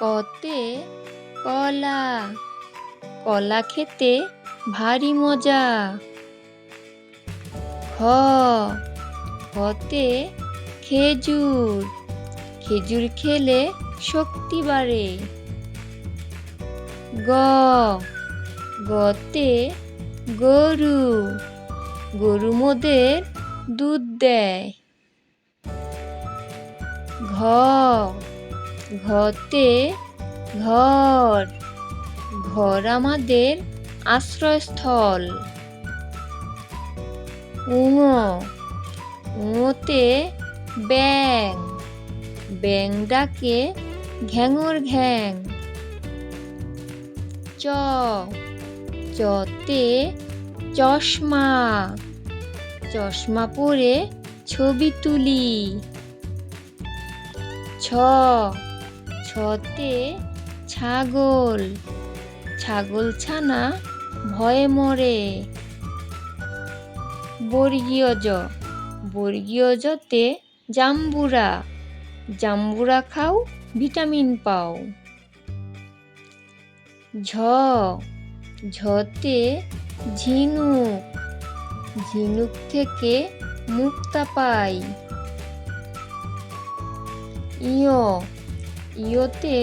কতে কলা। কলা খেতে ভারী মজা। খ খতে খেজুর। খেজুর খেলে শক্তি বাড়ে। গ, গতে গরু। গরু মোদের দুধ দেয়। ঘ ঘতে ঘর। ঘর আমাদের আশ্রয়স্থল। উঙ। উঙোতে ব্যাং ব্যাং ডাকে ঘ্যাঙর ঘ্যাং। চ। চতে চশমা। চশমা পরে ছবি তুলি। ছ। ছতে ছাগল। ছাগল ছানা ভয়ে মরে। বর্গীয় জ বর্গীয় জতে জাম্বুরা। জাম্বুরা খাও, ভিটামিন পাও। ঝ। ঝতে ঝিনুক। ঝিনুক থেকে মুক্তা পাই। ইয় ইয়তে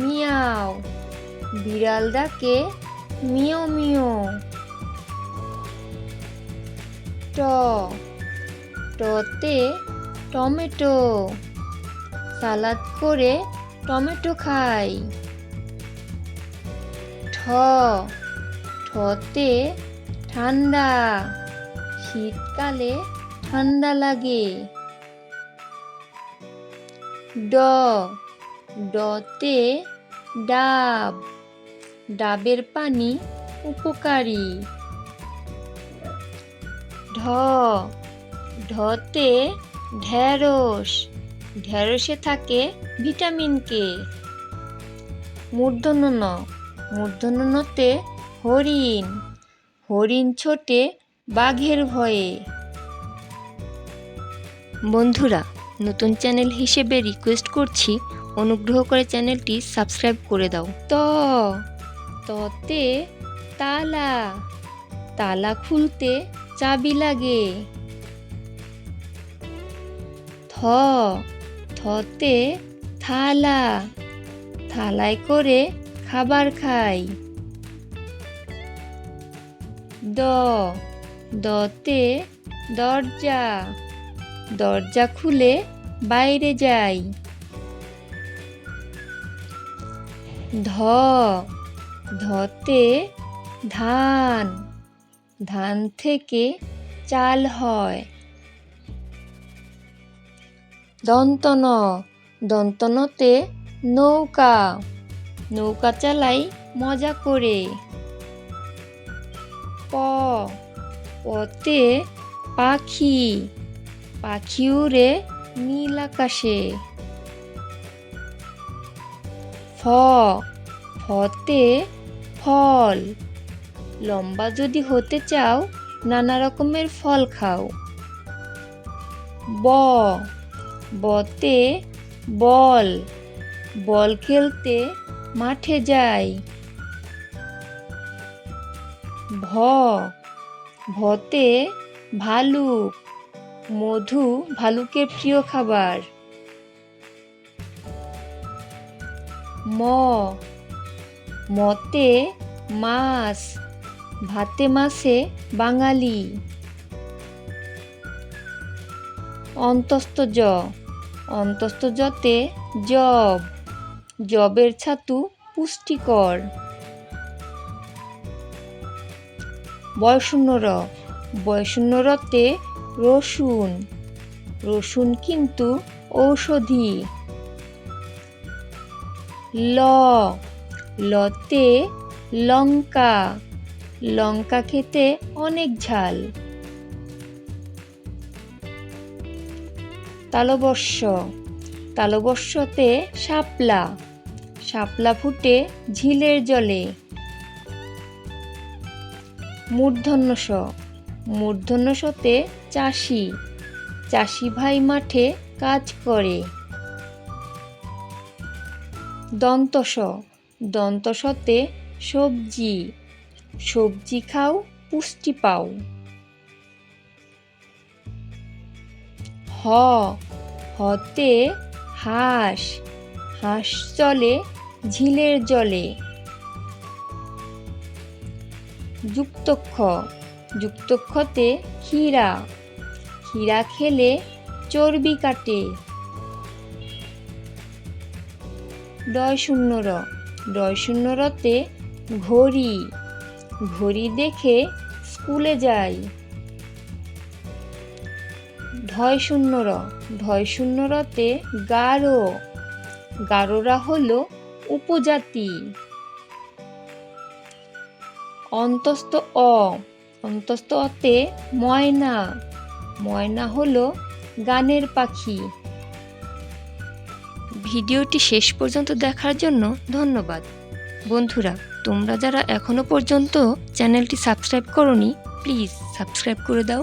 মিয়াও। বিড়াল ডাকে মিও মিও ট। টতে টমেটো। সালাদ করে টমেটো খাই। ঠ। ঠতে ঠান্ডা। শীতকালে ঠান্ডা লাগে। ড। ডতে ডাব। ডাবের পানি উপকারী। ঢ। ঢতে ঢেঁড়স। ঢেঁড়সে থাকে ভিটামিন কে মূর্ধন্য ন। মূর্ধন্য নতে হরিণ। হরিণ ছোটে বাঘের ভয়ে। বন্ধুরা, নতুন চ্যানেল হিসেবে রিকোয়েস্ট করছি অনুগ্রহ করে চ্যানেলটি সাবস্ক্রাইব করে দাও। ত, ততে তালা তালা খুলতে চাবি লাগে। থ, থতে থালা, থালায় করে খাবার খাই। দ, দতে দরজা দরজা খুলে বাইরে যাই। ধ, ধতে ধান ধান থেকে চাল হয়। দন্তন, দন্তনতে নৌকা নৌকা চালাই মজা করে। প পতে পাখি পাখি উড়ে নীল আকাশে। ফ, ফতে ফল। লম্বা যদি হতে চাও, নানা রকমের ফল খাও। ব, বতে বল। বল খেলতে মাঠে যাই। ভ, ভতে ভালুক। মধু ভালুকের প্রিয় খাবার। ম। মতে মাছ ভাতে মাসে বাঙালি। অন্তস্থ জ। অন্তস্থ জতে জব। জবের ছাতু পুষ্টিকর। বয়শূন্য র। বয়শূন্য রতে রসুন। রসুন কিন্তু ঔষধি। ল, লতে লঙ্কা। লঙ্কা খেতে অনেক ঝাল। তালবর্ষ, তালবর্ষতে শাপলা। শাপলা ফুটে ঝিলের জলে। মূর্ধন্য স মূর্ধন্য সতে চাষি। চাষি ভাই মাঠে কাজ করে। দন্তস দন্তসতে সবজি। সবজি খাও, পুষ্টি পাও। হ। হতে হাঁস। হাঁস চলে ঝিলের জলে। যুক্তক্ষ। যুক্তক্ষতে ক্ষীরা। ক্ষীরা খেলে চর্বি কাটে। ডয় শূন্য র ডয় শূন্য রতে ঘড়ি। ঘড়ি দেখে স্কুলে যাই। ঢয় শূন্য র ঢয় শূন্য রতে গারো। গারোরা হলো উপজাতি। অন্তস্থ অ। অন্তস্থ অতে ময়না। ময়না হলো গানের পাখি। ভিডিওটি শেষ পর্যন্ত দেখার জন্য ধন্যবাদ। বন্ধুরা, তোমরা যারা এখনও পর্যন্ত চ্যানেলটি সাবস্ক্রাইব করনি, প্লিজ সাবস্ক্রাইব করে দাও।